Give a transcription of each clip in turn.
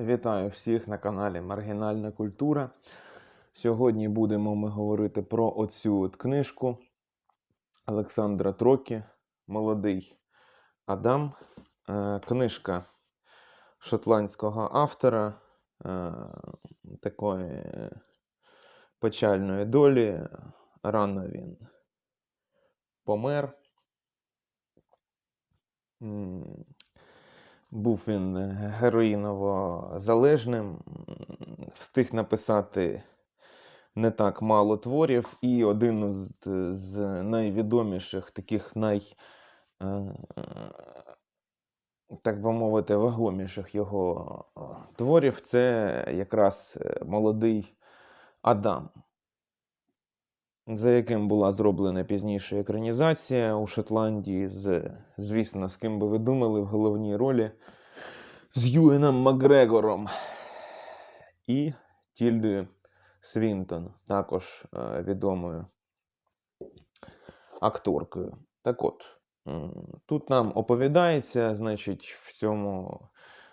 Вітаю всіх на каналі Маргінальна культура. Сьогодні будемо ми говорити про оцю от книжку Олександра Трокі Молодий Адам. Е, Книжка шотландського автора е, такої печальної долі. Рано він помер. Був він героїново залежним, встиг написати не так мало творів, і один з, з найвідоміших таких най, е, так би мовити, вагоміших його е, творів це якраз е, молодий Адам, за яким була зроблена пізніше екранізація у Шотландії з, звісно, з ким би ви думали в головній ролі з Юеном Макгрегором і Тільдою Свінтон, також е, відомою акторкою. Так от, тут нам оповідається, значить, в цьому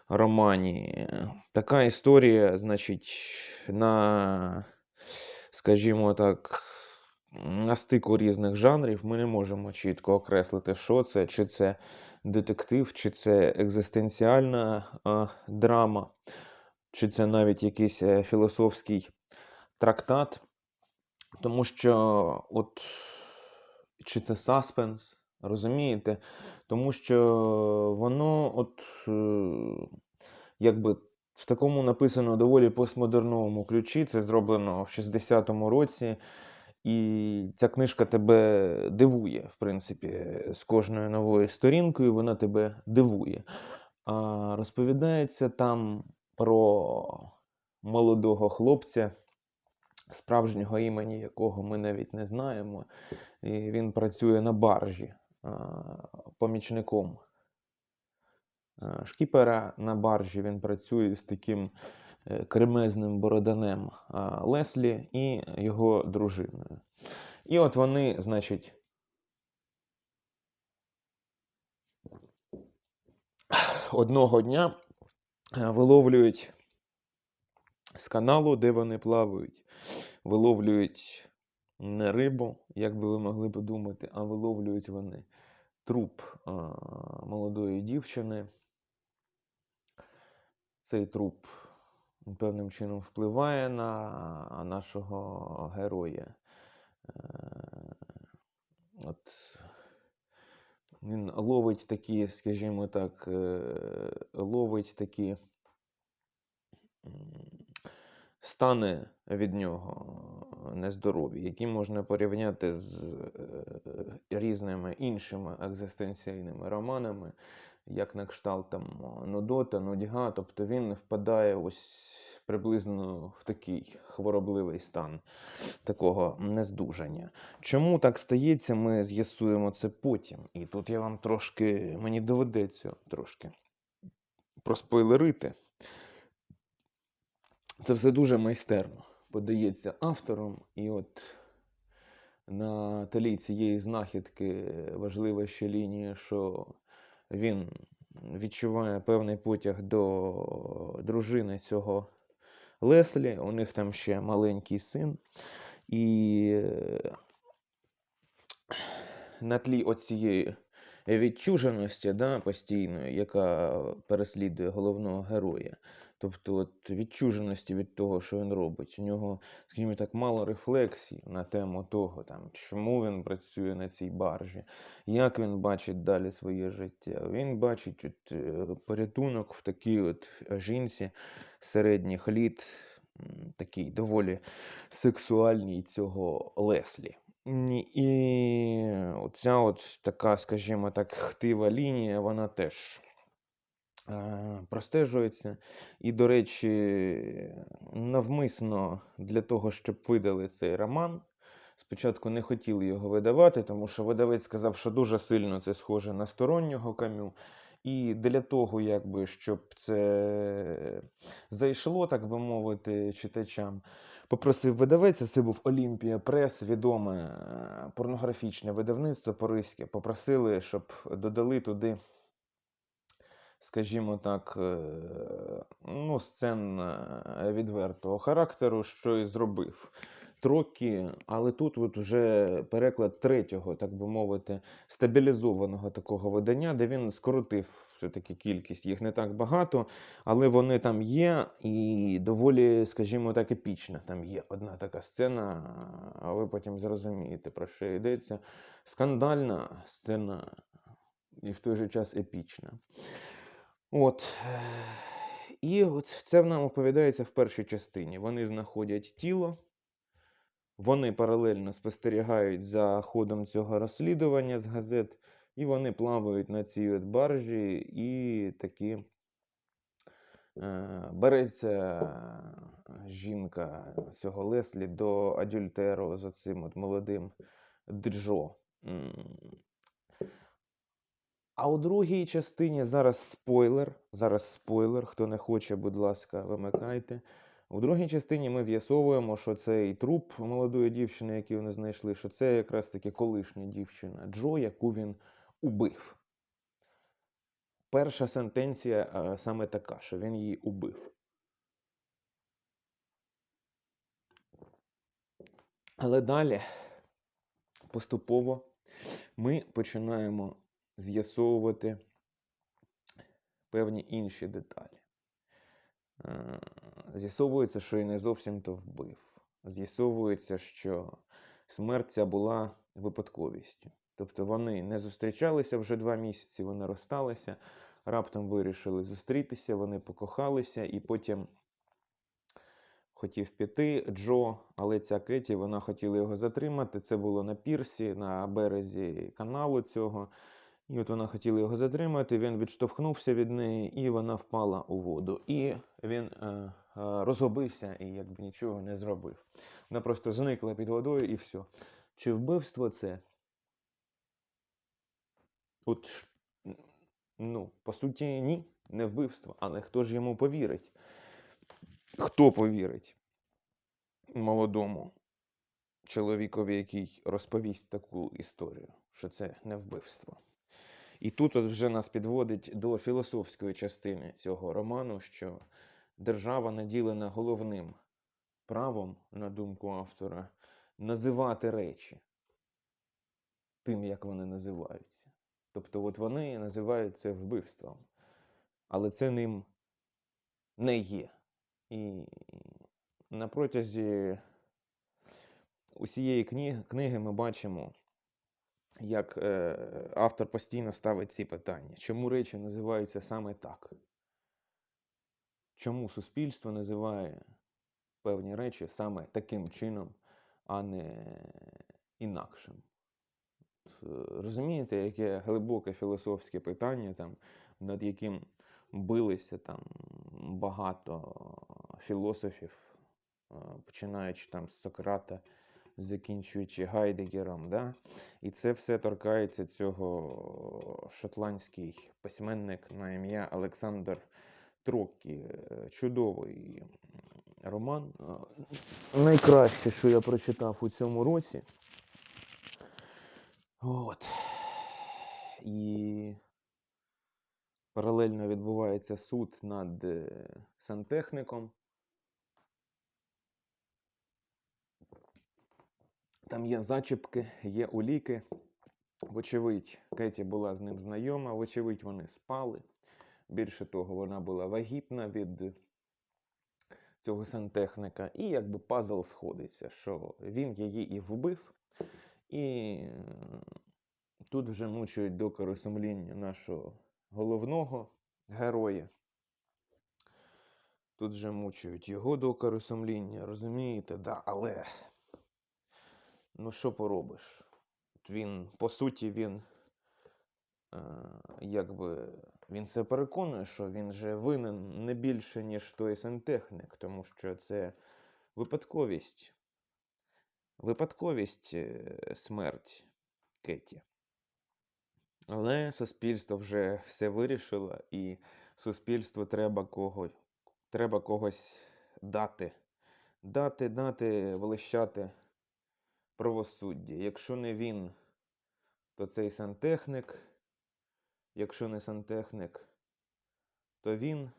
романі така історія, значить, на, скажімо так, на стику різних жанрів ми не можемо чітко окреслити, що це, чи це детектив, чи це екзистенціальна драма, чи це навіть якийсь е, філософський трактат. Тому що, от, чи це саспенс, розумієте? Тому що воно, от, е, якби в такому написано доволі постмодерновому ключі, це зроблено в 60-му році. І ця книжка тебе дивує, в принципі, з кожною новою сторінкою вона тебе дивує. А розповідається там про молодого хлопця, справжнього імені якого ми навіть не знаємо. І він працює на баржі помічником шкіпера на баржі. Він працює з таким кремезним бороданем Леслі і його дружиною. І от вони, значить, одного дня е, виловлюють з каналу, де вони плавають, виловлюють не рибу, як би ви могли подумати, а виловлюють вони труп молодої дівчини. Цей труп певним чином впливає на нашого героя. Е, От він ловить такі, скажімо так, е, ловить такі стани від нього нездорові, які можна порівняти з е, різними іншими екзистенційними романами, як на кшталт там Нудота, Нудьга. Тобто він впадає ось приблизно в такий хворобливий стан такого нездужання. Чому так стається, ми з'ясуємо це потім. І тут я вам трошки, мені доведеться трошки проспойлерити. Це все дуже майстерно подається автором, і от на тлі цієї знахідки важлива ще лінія, що він відчуває певний потяг до дружини цього Леслі. У них там ще маленький син. І е, на тлі оцієї відчуженості да, постійної, яка переслідує головного героя. Тобто от відчуженості від того, що він робить. У нього, скажімо так, мало рефлексій на тему того, там, чому він працює на цій баржі, як він бачить далі своє життя. Він бачить от, е, порятунок в такій от жінці середніх літ, такій доволі сексуальній цього Леслі. І оця от така, скажімо так, хтива лінія, вона теж простежується. І, до речі, навмисно для того, щоб видали цей роман, спочатку не хотіли його видавати, тому що видавець сказав, що дуже сильно це схоже на стороннього камю. І для того, якби, щоб це зайшло, так би мовити, читачам, попросив видавець, це був Олімпія Прес, відоме е, порнографічне видавництво паризьке. Попросили, щоб додали туди скажімо так, е, ну, сцен е, відвертого характеру, що і зробив. Трокі, але тут от вже переклад третього, так би мовити, стабілізованого такого видання, де він скоротив все-таки кількість. Їх не так багато, але вони там є і доволі, скажімо так, епічна. Там є одна така сцена, а ви потім зрозумієте, про що йдеться. Скандальна сцена і в той же час епічна. От. І от це нам оповідається в першій частині. Вони знаходять тіло, вони паралельно спостерігають за ходом цього розслідування з газет, і вони плавають на цій от баржі і такі. е, Береться жінка цього Леслі до адюльтеру з оцим от молодим Джо. А у другій частині зараз спойлер. Зараз спойлер. Хто не хоче, будь ласка, вимикайте. У другій частині ми з'ясовуємо, що цей труп молодої дівчини, який вони знайшли, що це якраз таки колишня дівчина Джо, яку він убив. Перша сентенція е, саме така, що він її убив. Але далі поступово ми починаємо з'ясовувати певні інші деталі. Е, З'ясовується, що і не зовсім то вбив. З'ясовується, що смерть ця була випадковістю. Тобто вони не зустрічалися вже два місяці, вони розсталися, раптом вирішили зустрітися, вони покохалися, і потім хотів піти Джо, але ця Кеті, вона хотіла його затримати. Це було на пірсі, на березі каналу цього. І от вона хотіла його затримати, він відштовхнувся від неї, і вона впала у воду. І він е, е, розгубився і якби нічого не зробив. Вона просто зникла під водою і все. Чи вбивство це? От, ну, по суті, ні, не вбивство, але хто ж йому повірить? Хто повірить молодому чоловікові, який розповість таку історію, що це не вбивство? І тут от вже нас підводить до філософської частини цього роману, що держава наділена головним правом, на думку автора, називати речі тим, як вони називаються. Тобто, от вони називають це вбивством, але це ним не є. І на протязі усієї книги, ми бачимо, як е, автор постійно ставить ці питання. Чому речі називаються саме так? Чому суспільство називає певні речі саме таким чином, а не інакшим? Е, Розумієте, яке глибоке філософське питання, там, над яким билися там багато філософів, е, починаючи там з Сократа, закінчуючи Гайдегером. Да? І це все торкається цього шотландський письменник на ім'я Олександр Троккі. Е, Чудовий роман. Е, Найкраще, що я прочитав у цьому році. От. І паралельно відбувається суд над е, сантехніком. Там є зачіпки, є уліки. Вочевидь, Кеті була з ним знайома, вочевидь, вони спали. Більше того, вона була вагітна від цього сантехніка. І якби пазл сходиться, що він її і вбив. І тут вже мучують докори сумління нашого головного героя. Тут вже мучують його докори сумління, розумієте? Да, але ну що поробиш? Він, по суті, він е, якби він себе переконує, що він же винен не більше, ніж той сантехнік, тому що це випадковість. Випадковість е, смерть Кеті. Але суспільство вже все вирішило, і суспільству треба кого, треба когось дати. Дати, дати, велищати правосуддя. Якщо не він, то цей сантехнік. Якщо не сантехнік, то він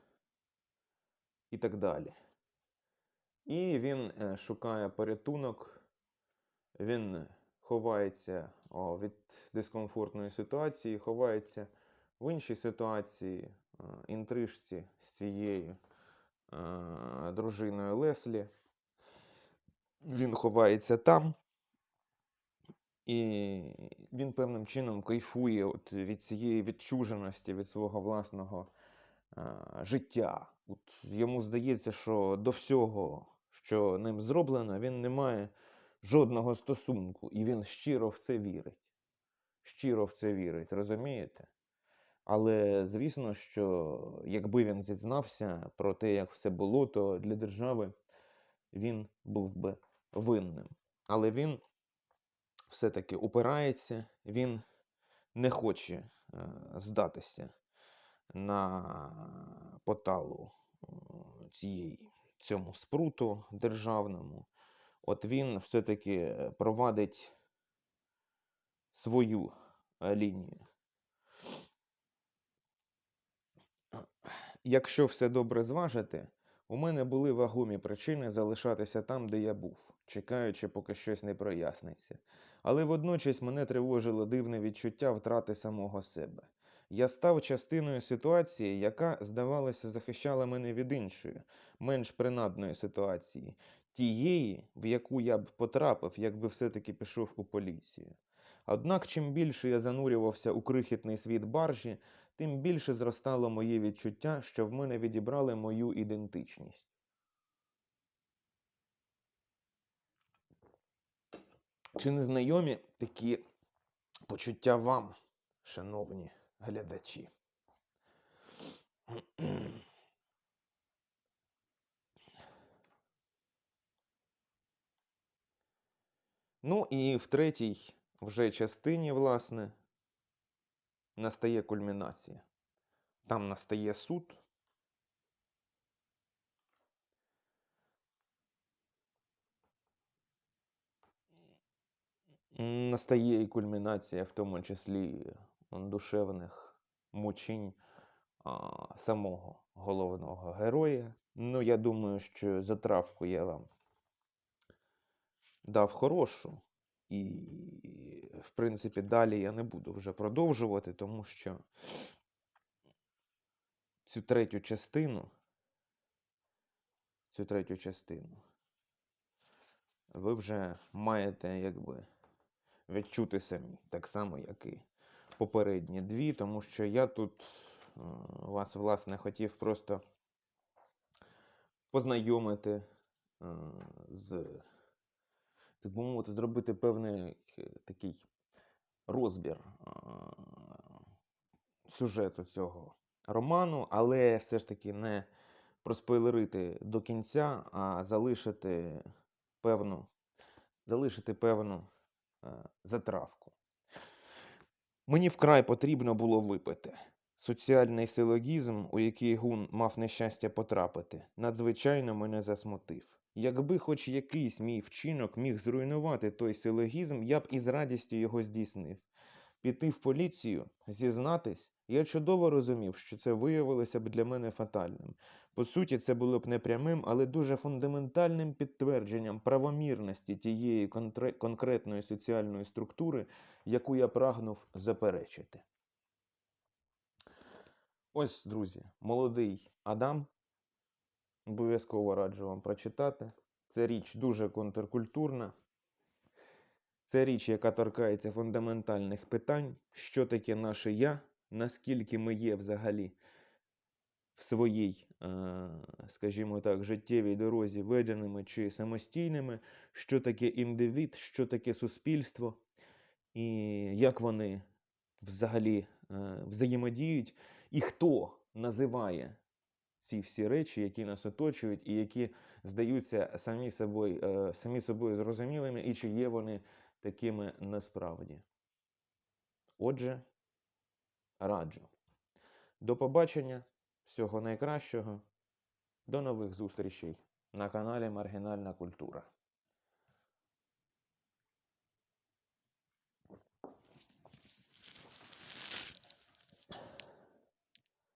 і так далі. І він е, шукає порятунок, він ховається від дискомфортної ситуації, ховається в іншій ситуації, інтрижці з цією дружиною Леслі. Він ховається там, і він певним чином кайфує от від цієї відчуженості від свого власного е, життя. От йому здається, що до всього, що ним зроблено, він не має жодного стосунку, і він щиро в це вірить. Щиро в це вірить, розумієте? Але звісно, що якби він зізнався про те, як все було, то для держави він був би винним. Але він все-таки упирається, він не хоче е, здатися на поталу е, цієї, цьому спруту державному. От він все-таки провадить свою е, лінію. Якщо все добре зважити, у мене були вагомі причини залишатися там, де я був, чекаючи, поки щось не проясниться. Але водночас мене тривожило дивне відчуття втрати самого себе. Я став частиною ситуації, яка, здавалося, захищала мене від іншої, менш принадної ситуації, тієї, в яку я б потрапив, якби все-таки пішов у поліцію. Однак, чим більше я занурювався у крихітний світ баржі, тим більше зростало моє відчуття, що в мене відібрали мою ідентичність. Чи не знайомі такі почуття вам, шановні глядачі? Ну і в третій вже частині, власне, настає кульмінація. Там настає суд. Настає і кульмінація, в тому числі душевних мучень а, самого головного героя. Ну, я думаю, що затравку я вам дав хорошу. І, в принципі, далі я не буду вже продовжувати, тому що цю третю частину, цю третю частину ви вже маєте якби відчути самі, так само, як і попередні дві, тому що я тут е, вас, власне, хотів просто познайомити е, з так би мовити, зробити певний е, такий розбір сюжету цього роману, але все ж таки не проспойлерити до кінця, а залишити певну, залишити певну е, затравку. Мені вкрай потрібно було випити. Соціальний силогізм, у який гун мав нещастя потрапити, надзвичайно мене засмутив. Якби хоч якийсь мій вчинок міг зруйнувати той силогізм, я б із радістю його здійснив. Піти в поліцію, зізнатись, я чудово розумів, що це виявилося б для мене фатальним. По суті, це було б не прямим, але дуже фундаментальним підтвердженням правомірності тієї конкретної соціальної структури, яку я прагнув заперечити. Ось, друзі, молодий Адам. Обов'язково раджу вам прочитати. Це річ дуже контркультурна. Це річ, яка торкається фундаментальних питань, що таке наше я, наскільки ми є взагалі в своїй, е, скажімо так, життєвій дорозі веденими чи самостійними, що таке індивід, що таке суспільство, і як вони взагалі е, взаємодіють, і хто називає ці всі речі, які нас оточують, і які здаються самі собою, е, самі собою зрозумілими, і чи є вони такими насправді. Отже, раджу. До побачення, всього найкращого, до нових зустрічей на каналі Маргінальна Культура.